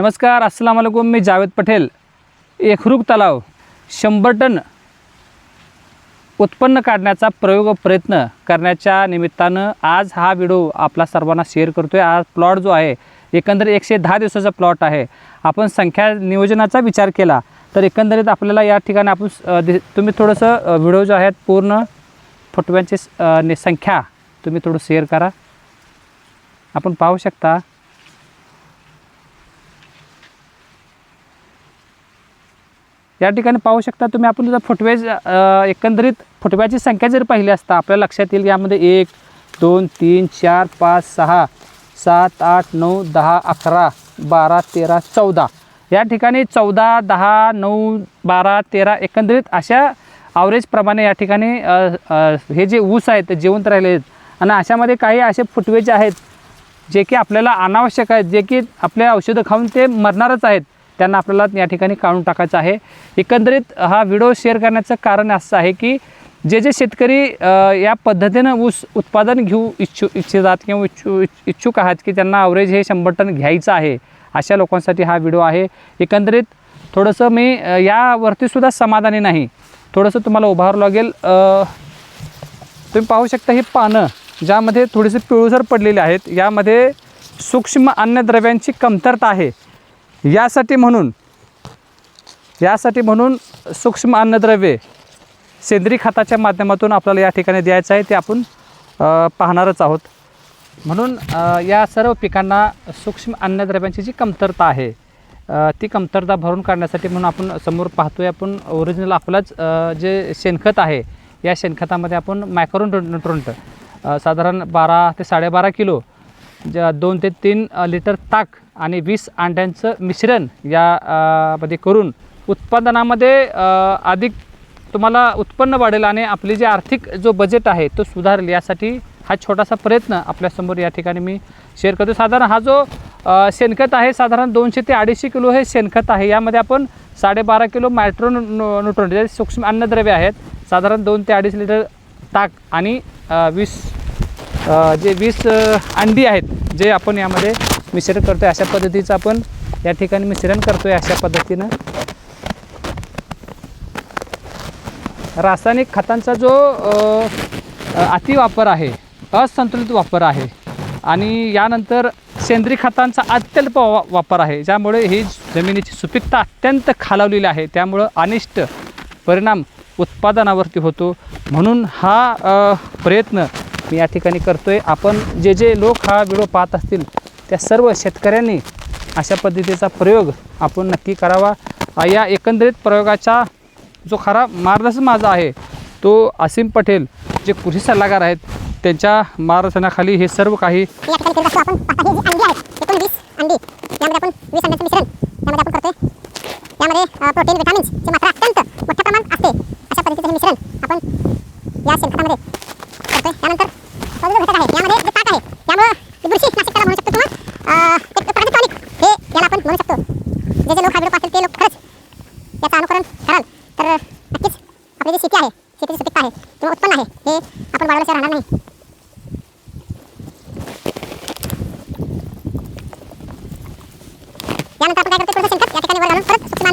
नमस्कार अस्सलाम वालेकुम मी जावेद पटेल. एकरूप तलाव शंभर टन उत्पन्न काढण्याचा प्रयोग व प्रयत्न करण्याच्या निमित्तानं आज हा व्हिडिओ आपला सर्वांना शेअर करतो आहे आज प्लॉट जो आहे एकंदर एकशे दहा दिवसाचा प्लॉट आहे. आपण संख्या नियोजनाचा विचार केला तर एकंदरीत आपल्याला या ठिकाणी आपण तुम्ही थोडंसं व्हिडिओ जो आहेत पूर्ण फुटव्यांची नि- संख्या तुम्ही थोडं शेअर करा. आपण पाहू शकता या ठिकाणी पाहू शकता तुम्ही आपण जर फुटवे एकंदरीत फुटव्याची संख्या जर पाहिली असता आपल्या लक्षात येईल यामध्ये एक दोन तीन चार पाच सहा सात आठ नऊ दहा अकरा बारा तेरा चौदा. या ठिकाणी चौदा दहा नऊ बारा तेरा एकंदरीत अशा ॲव्हरेजप्रमाणे या ठिकाणी हे जे ऊस आहेत ते जिवंत राहिले आहेत. आणि अशामध्ये काही असे फुटवे जे आहेत जे की आपल्याला अनावश्यक आहेत जे की आपल्या औषधं खाऊन ते मरणारच आहेत. त्यांना आपल्याला या ठिकाणी काढून टाकायचं आहे. एकंदरीत हा व्हिडिओ शेअर करण्याचं कारण असं आहे की जे जे शेतकरी या पद्धतीनं ऊस उत्पादन घेऊ इच्छु इच्छितात किंवा इच्छु इच्छ- इच्छुक आहात की त्यांना अवरेज हे शंभर टन घ्यायचं आहे अशा लोकांसाठी हा व्हिडिओ आहे. एकंदरीत थोडंसं मी यावरतीसुद्धा समाधानी नाही. थोडंसं तुम्हाला उभारावं लागेल. तुम्ही पाहू शकता ही पानं ज्यामध्ये थोडीशी पिळूसर पडलेली आहेत. यामध्ये सूक्ष्म अन्नद्रव्यांची कमतरता आहे. यासाठी म्हणून यासाठी म्हणून सूक्ष्म अन्नद्रव्ये सेंद्रिय खताच्या माध्यमातून आपल्याला या ठिकाणी द्यायचं आहे ते आपण पाहणारच आहोत. म्हणून या सर्व पिकांना सूक्ष्म अन्नद्रव्यांची जी कमतरता आहे ती कमतरता भरून काढण्यासाठी म्हणून आपण समोर पाहतोय आपण ओरिजिनल आपलंच जे शेणखत आहे या शेणखतामध्ये आपण मायक्रो न्यूट्रंट साधारण बारा ते साडेबारा किलो ज्या दोन ते तीन लिटर ताक आणि वीस अंड्यांचं मिश्रण यामध्ये करून उत्पादनामध्ये अधिक तुम्हाला उत्पन्न वाढेल आणि आपली जे आर्थिक जो बजेट आहे तो सुधारेल यासाठी हा छोटासा प्रयत्न आपल्यासमोर या ठिकाणी मी शेअर करतो. साधारण हा जो शेणखत आहे साधारण दोनशे ते अडीचशे किलो हे शेणखत आहे. यामध्ये आपण साडेबारा किलो मायट्रो न्यूट्रॉन जे सूक्ष्म अन्नद्रव्य आहेत साधारण दोन ते अडीच लिटर ताक आणि वीस जे वीस अंडी आहेत जे आपण यामध्ये मिश्रण करतो आहे अशा पद्धतीचं आपण या ठिकाणी मिश्रण करतो आहे अशा पद्धतीनं. रासायनिक खतांचा जो अतिवापर आहे असंतुलित वापर आहे आणि यानंतर सेंद्रिय खतांचा अत्यल्प वा वापर आहे ज्यामुळे ही जमिनीची सुपीकता अत्यंत खालावलेली आहे त्यामुळं अनिष्ट परिणाम उत्पादनावरती होतो. म्हणून हा प्रयत्न मी या ठिकाणी करतो आहे आपण जे जे लोक हा व्हिडिओ पाहत असतील त्या सर्व शेतकऱ्यांनी अशा पद्धतीचा प्रयोग आपण नक्की करावा. या एकंदरीत प्रयोगाचा जो खरा मार्गदर्शन माझा आहे तो असीम पटेल जे कृषी सल्लागार आहेत त्यांच्या मार्गदर्शनाखाली हे सर्व काही आपण. या शेणखतामध्ये त्यानंतर जो घटक आहे यामध्ये जे ताक आहे त्यामुळं बुरशी नाशिक त्याला म्हणू शकतो किंवा एक प्राकृतिक टॉनिक हे याला आपण म्हणू शकतो. जे जे लोक हा व्हिडिओ पाहतील ते लोक खरंच याचं अनुकरण कराल. तर नक्कीच आपली जी शेती आहे शेतीची सुपीकता आहे किंवा उत्पन्न आहे हे आपण वाढवल्याशिवाय राहणार नाही. यानंतर आपण काय करतो थोडंसं शेणखत या ठिकाणी वर घालून परत सूक्ष्म